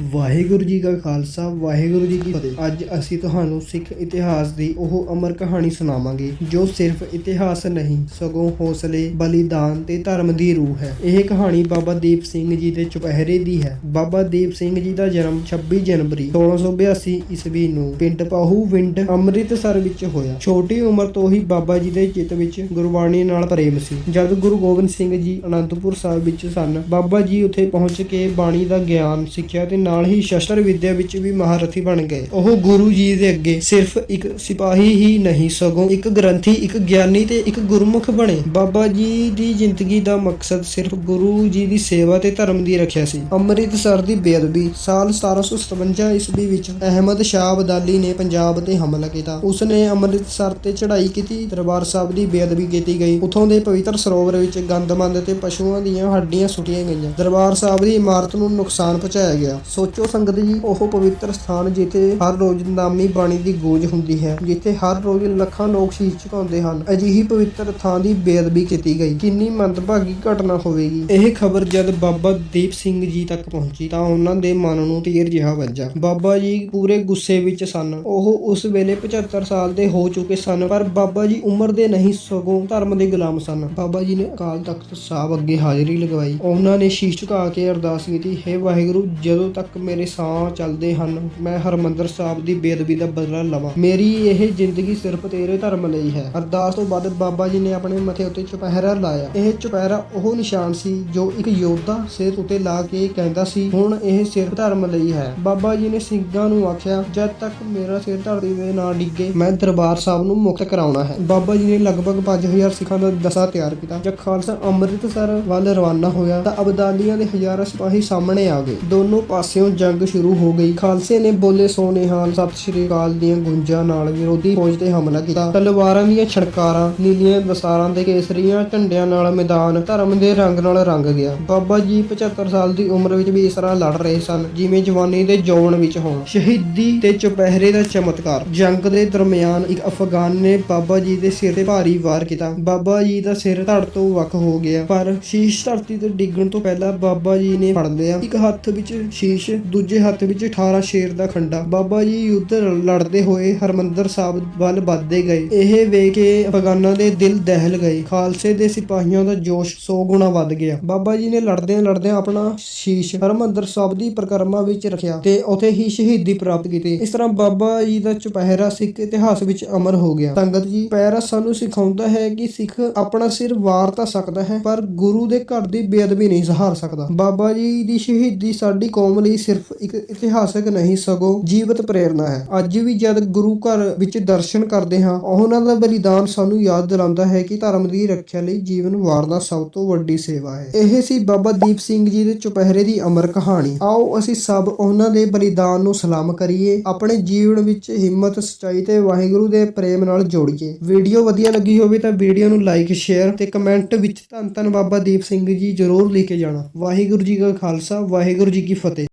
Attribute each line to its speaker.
Speaker 1: ਵਾਹਿਗੁਰੂ ਜੀ ਕਾ ਖਾਲਸਾ, ਵਾਹਿਗੁਰੂ ਜੀ ਕੀ ਫਤਿਹ। ਅੱਜ ਅਸੀਂ ਤੁਹਾਨੂੰ ਸਿੱਖ ਇਤਿਹਾਸ ਦੀ ਉਹ ਅਮਰ ਕਹਾਣੀ ਸੁਣਾਵਾਂਗੇ, ਜੋ ਸਿਰਫ ਇਤਿਹਾਸ ਨਹੀਂ, ਸਗੋਂ ਹੌਸਲੇ, ਬਲੀਦਾਨ ਤੇ ਧਰਮ ਦੀ ਰੂਹ ਹੈ। ਇਹ ਕਹਾਣੀ ਬਾਬਾ ਦੀਪ ਸਿੰਘ ਜੀ ਦੇ ਚੁਪਹਿਰੇ ਦੀ ਹੈ। ਬਾਬਾ ਦੀਪ ਸਿੰਘ ਜੀ ਦਾ ਜਨਮ 26 ਜਨਵਰੀ 1682 ਈਸਵੀ ਨੂੰ ਪਿੰਡ ਪਾਹੂ ਵਿੰਡ, ਅੰਮ੍ਰਿਤਸਰ ਵਿੱਚ ਹੋਇਆ। ਛੋਟੀ ਉਮਰ ਤੋਂ ਹੀ ਬਾਬਾ ਜੀ ਦੇ ਚਿੱਤ ਵਿੱਚ ਗੁਰਬਾਣੀ ਨਾਲ ਪ੍ਰੇਮ ਸੀ। ਜਦ ਗੁਰੂ ਗੋਬਿੰਦ ਸਿੰਘ ਜੀ ਅਨੰਦਪੁਰ ਸਾਹਿਬ ਵਿੱਚ ਸਨ, ਬਾਬਾ ਜੀ ਉੱਥੇ ਪਹੁੰਚ ਕੇ ਬਾਣੀ ਦਾ ਗਿਆਨ, ਸਿੱਖਿਆ ਤੇ ਨਾਲ ਹੀ ਸ਼ਸਤਰ ਵਿੱਦਿਆ ਵਿੱਚ ਵੀ ਮਹਾਰਥੀ ਬਣ ਗਏ। ਉਹ ਗੁਰੂ ਜੀ ਦੇ ਅੱਗੇ ਸਿਰਫ ਇੱਕ ਸਿਪਾਹੀ ਹੀ ਨਹੀਂ, ਸਗੋਂ ਇੱਕ ਗ੍ਰੰਥੀ, ਇੱਕ ਗਿਆਨੀ ਤੇ ਇੱਕ ਗੁਰਮੁਖ ਬਣੇ। ਬਾਬਾ ਜੀ ਦੀ ਜ਼ਿੰਦਗੀ ਦਾ ਮਕਸਦ ਸਿਰਫ ਗੁਰੂ ਜੀ ਦੀ ਸੇਵਾ ਤੇ ਧਰਮ ਦੀ ਰੱਖਿਆ ਸੀ। ਅੰਮ੍ਰਿਤਸਰ ਦੀ ਬੇਅਦਬੀ ਸਾਲ 1757 ਈਸਵੀ ਵਿੱਚ ਅਹਿਮਦ ਸ਼ਾਹ ਅਬਦਾਲੀ ਨੇ ਪੰਜਾਬ ਤੇ ਹਮਲਾ ਕੀਤਾ। ਉਸ ਨੇ ਅੰਮ੍ਰਿਤਸਰ ਤੇ ਚੜ੍ਹਾਈ ਕੀਤੀ। ਦਰਬਾਰ ਸਾਹਿਬ ਦੀ ਬੇਅਦਬੀ ਕੀਤੀ ਗਈ। ਉਥੋਂ ਦੇ ਪਵਿੱਤਰ ਸਰੋਵਰ ਵਿੱਚ ਗੰਦਮੰਦ ਤੇ ਪਸ਼ੂਆਂ ਦੀਆਂ ਹੱਡੀਆਂ ਸੁੱਟੀਆਂ ਗਈਆਂ। ਦਰਬਾਰ ਸਾਹਿਬ ਦੀ ਇਮਾਰਤ ਨੂੰ ਨੁਕਸਾਨ ਪਹੁੰਚਾਇਆ ਗਿਆ। ਸੋਚੋ ਸੰਗਤ ਜੀ, ਉਹ ਪਵਿੱਤਰ ਸਥਾਨ ਜਿੱਥੇ ਹਰ ਰੋਜ਼ ਨਾਮੀ ਬਾਣੀ ਦੀ ਗੂੰਜ ਹੁੰਦੀ ਹੈ, ਜਿੱਥੇ ਹਰ ਰੋਜ਼ ਲੱਖਾਂ ਲੋਕ ਸ਼ੀਸ਼ ਝੁਕਾਉਂਦੇ ਹਨ। ਅਜਿਹੀ ਪਵਿੱਤਰ ਥਾਂ ਦੀ ਬੇਅਦਬੀ ਕੀਤੀ ਗਈ। ਕਿੰਨੀ ਮੰਦਭਾਗੀ ਘਟਨਾ ਹੋਵੇਗੀ। ਇਹ ਖਬਰ ਜਦ ਬਾਬਾ ਦੀਪ ਸਿੰਘ ਜੀ ਤੱਕ ਪਹੁੰਚੀ, ਤਾਂ ਉਹਨਾਂ ਦੇ ਮਨ ਨੂੰ ਤੀਰ ਜਿਹਾ ਵੱਜਾ। ਬਾਬਾ ਜੀ ਪੂਰੇ ਗੁੱਸੇ ਵਿੱਚ ਸਨ। ਉਹ ਉਸ ਵੇਲੇ 75 ਸਾਲ ਦੇ ਹੋ ਚੁੱਕੇ ਸਨ, ਪਰ ਬਾਬਾ ਜੀ ਉਮਰ ਦੇ ਨਹੀਂ, ਸਗੋਂ ਧਰਮ ਦੇ ਗੁਲਾਮ ਸਨ। ਬਾਬਾ ਜੀ ਨੇ ਅਕਾਲ ਤਖਤ ਸਾਹਿਬ ਅੱਗੇ ਹਾਜ਼ਰੀ ਲਗਵਾਈ। ਉਹਨਾਂ ਨੇ ਸ਼ੀਸ਼ ਝੁਕਾ ਕੇ ਅਰਦਾਸ ਕੀਤੀ, ਹੈ ਵਾਹਿਗੁਰੂ, ਜਦੋਂ ਤੱਕ ਤੱਕ ਮੇਰੇ ਸਾਹ ਚੱਲਦੇ ਹਨ। ਮੈਂ ਹਰਮੰਦਰ ਸਾਹਿਬ ਦੀ ਬੇਅਦਬੀ ਦਾ ਬਦਲਾ ਲਵਾਂ। ਮੇਰੀ ਇਹ ਜ਼ਿੰਦਗੀ ਸਿਰਫ ਤੇਰੇ ਧਰਮ ਲਈ ਹੈ। ਅਰਦਾਸ ਤੋਂ ਬਾਅਦ ਬਾਬਾ ਜੀ ਨੇ ਆਪਣੇ ਮੱਥੇ ਉੱਤੇ ਚੁਪਹਿਰਾ ਲਾਇਆ। ਇਹ ਚੁਪਹਿਰਾ ਉਹ ਨਿਸ਼ਾਨ ਸੀ ਜੋ ਇੱਕ ਯੋਧਾ ਸਿਰ ਉੱਤੇ ਲਾ ਕੇ ਕਹਿੰਦਾ ਸੀ, ਹੁਣ ਇਹ ਸਿਰਫ ਧਰਮ ਲਈ ਹੈ। ਬਾਬਾ ਜੀ ਨੇ ਸਿੰਘਾਂ ਨੂੰ ਆਖਿਆ, ਜਦ ਤੱਕ ਮੇਰਾ ਸਿਰ ਧਰਤੀ ਤੇ ਨਾ ਡਿੱਗੇ, ਮੈਂ ਦਰਬਾਰ ਸਾਹਿਬ ਨੂੰ ਮੁਕਤ ਕਰਾਉਣਾ ਹੈ। ਬਾਬਾ ਜੀ ਨੇ ਲਗਭਗ 5000 ਸਿੱਖਾਂ ਦਾ ਦਸਾ ਤਿਆਰ ਕੀਤਾ। ਜਦ ਖਾਲਸਾ ਅੰਮ੍ਰਿਤਸਰ ਵੱਲ ਰਵਾਨਾ ਹੋਇਆ ਤਾਂ ਅਬਦਾਲੀਆਂ ਦੇ ਹਜ਼ਾਰਾਂ ਸਿਪਾਹੀ ਸਾਹਮਣੇ ਆ ਗਏ। ਦੋਨੋਂ ਪਾਸਿਓਂ ਜੰਗ ਸ਼ੁਰੂ ਹੋ ਗਈ। ਖਾਲਸੇ ਨੇ ਬੋਲੇ, ਸੋਨੇ ਹਾਲ, ਸਤਿ ਸ਼੍ਰੀ ਅਕਾਲ ਦੀਆਂ ਗੁੰਜਾਂ ਨਾਲ ਵਿਰੋਧੀ ਫੌਜ ਤੇ ਹਮਲਾ ਕੀਤਾ। ਤਲਵਾਰਾਂ ਦੀਆਂ ਛੜਕਾਰਾਂ ਨੀਲੀਆਂ ਦਸਤਾਰਾਂ ਤੇ ਕੇਸਰੀਆਂ ਝੰਡਿਆਂ ਨਾਲ ਮੈਦਾਨ, ਧਰਮ ਦੇ ਰੰਗ ਨਾਲ ਰੰਗ ਗਿਆ। ਬਾਬਾ ਜੀ 75 ਸਾਲ ਦੀ ਉਮਰ ਵਿੱਚ ਵੀ ਇਸ ਤਰ੍ਹਾਂ ਲੜ ਰਹੇ ਸਨ, ਜਿਵੇਂ ਜਵਾਨੀ ਦੇ ਜੌਣ ਵਿੱਚ ਹੋਣ। ਸ਼ਹੀਦੀ ਤੇ ਚੁਪਹਿਰੇ ਦਾ ਚਮਤਕਾਰ। ਜੰਗ ਦੇ ਦਰਮਿਆਨ ਇੱਕ ਅਫਗਾਨ ਨੇ ਬਾਬਾ ਜੀ ਦੇ ਸਿਰ ਤੇ ਭਾਰੀ ਵਾਰ ਕੀਤਾ। ਬਾਬਾ ਜੀ ਦਾ ਸਿਰ ਧੜ ਤੋਂ ਵੱਖ ਹੋ ਗਿਆ, ਪਰ ਸ਼ੀਸ਼ ਧਰਤੀ ਤੇ ਡਿੱਗਣ ਤੋਂ ਪਹਿਲਾਂ ਬਾਬਾ ਜੀ ਨੇ ਫੜ ਲਿਆ। ਇੱਕ ਹੱਥ ਵਿੱਚ ਸ਼ੀਸ਼ ਦੂਜੇ ਹੱਥ ਵਿੱਚ 18 ਸ਼ੇਰ ਦਾ ਖੰਡਾ। ਬਾਬਾ ਜੀ ਯੁੱਧ ਲੜਦੇ ਹੋਏ ਹਰਮੰਦਰ ਸਾਹਿਬ ਵੱਲ ਵੱਧਦੇ ਗਏ। ਇਹ ਵੇਖ ਕੇ ਅਫਗਾਨਾਂ ਦੇ ਦਿਲ ਦਹਿਲ ਗਏ। ਖਾਲਸੇ ਦੇ ਸਿਪਾਹੀਆਂ ਦਾ ਜੋਸ਼ 100 ਗੁਣਾ ਵੱਧ ਗਿਆ। ਬਾਬਾ ਜੀ ਨੇ ਲੜਦਿਆਂ ਲੜਦਿਆਂ ਆਪਣਾ ਸ਼ੀਸ਼ ਹਰਮੰਦਰ ਸਾਹਿਬ ਦੀ ਪ੍ਰਕਰਮਾ ਵਿੱਚ ਰੱਖਿਆ ਤੇ ਉਥੇ ਹੀ ਸ਼ਹੀਦੀ ਪ੍ਰਾਪਤ ਕੀਤੀ। ਇਸ ਤਰ੍ਹਾਂ ਬਾਬਾ ਜੀ ਦਾ ਚੁਪਹਿਰਾ ਸਿੱਖ ਇਤਿਹਾਸ ਵਿੱਚ ਅਮਰ ਹੋ ਗਿਆ। ਸੰਗਤ ਜੀ ਪਹਿਰਾ ਸਾਨੂੰ ਸਿਖਾਉਂਦਾ ਹੈ ਕਿ ਸਿੱਖ ਆਪਣਾ ਸਿਰ ਵਾਰ ਤਾਂ ਸਕਦਾ ਹੈ, ਪਰ ਗੁਰੂ ਦੇ ਘਰ ਦੀ ਬੇਅਦਬੀ ਨਹੀਂ ਸਹਾਰ ਸਕਦਾ। ਬਾਬਾ ਜੀ ਦੀ ਸ਼ਹੀਦੀ ਸਾਡੀ ਕੌਮ ਲਈ ਸਿਰਫ ਇੱਕ ਇਤਿਹਾਸਕ ਨਹੀਂ, ਸਗੋਂ ਜੀਵਤ ਪ੍ਰੇਰਣਾ ਹੈ। ਅੱਜ ਵੀ ਜਦ ਗੁਰੂ ਘਰ ਵਿੱਚ ਦਰਸ਼ਨ ਕਰਦੇ ਹਾਂ, ਉਹਨਾਂ ਦਾ ਬਲੀਦਾਨ ਸਾਨੂੰ ਯਾਦ ਦਿਲਾਉਂਦਾ ਹੈ ਕਿ ਧਰਮ ਦੀ ਰੱਖਿਆ ਲਈ ਜੀਵਨ ਵਾਰਨਾ ਸਭ ਤੋਂ ਵੱਡੀ ਸੇਵਾ ਹੈ। ਇਹ ਸੀ ਬਾਬਾ ਦੀਪ ਸਿੰਘ ਜੀ ਦੇ ਚੁਪਹਿਰੇ ਦੀ ਅਮਰ ਕਹਾਣੀ। ਆਓ ਅਸੀਂ ਸਭ ਉਹਨਾਂ ਦੇ ਬਲੀਦਾਨ ਨੂੰ ਸਲਾਮ ਕਰੀਏ, ਆਪਣੇ ਜੀਵਨ ਵਿੱਚ ਹਿੰਮਤ, ਸਚਾਈ ਤੇ ਵਾਹਿਗੁਰੂ ਦੇ ਪ੍ਰੇਮ ਨਾਲ ਜੋੜੀਏ। ਵੀਡੀਓ ਵਧੀਆ ਲੱਗੀ ਹੋਵੇ ਤਾਂ ਵੀਡੀਓ ਨੂੰ ਲਾਈਕ, ਸ਼ੇਅਰ ਤੇ ਕਮੈਂਟ ਵਿੱਚ ਧੰਨ ਧੰਨ ਬਾਬਾ ਦੀਪ ਸਿੰਘ ਜੀ ਜ਼ਰੂਰ ਲਿਖ ਕੇ ਜਾਣਾ। ਵਾਹਿਗੁਰੂ ਜੀ ਕਾ ਖਾਲਸਾ, ਵਾਹਿਗੁਰੂ ਜੀ ਕੀ ਫਤਿਹ।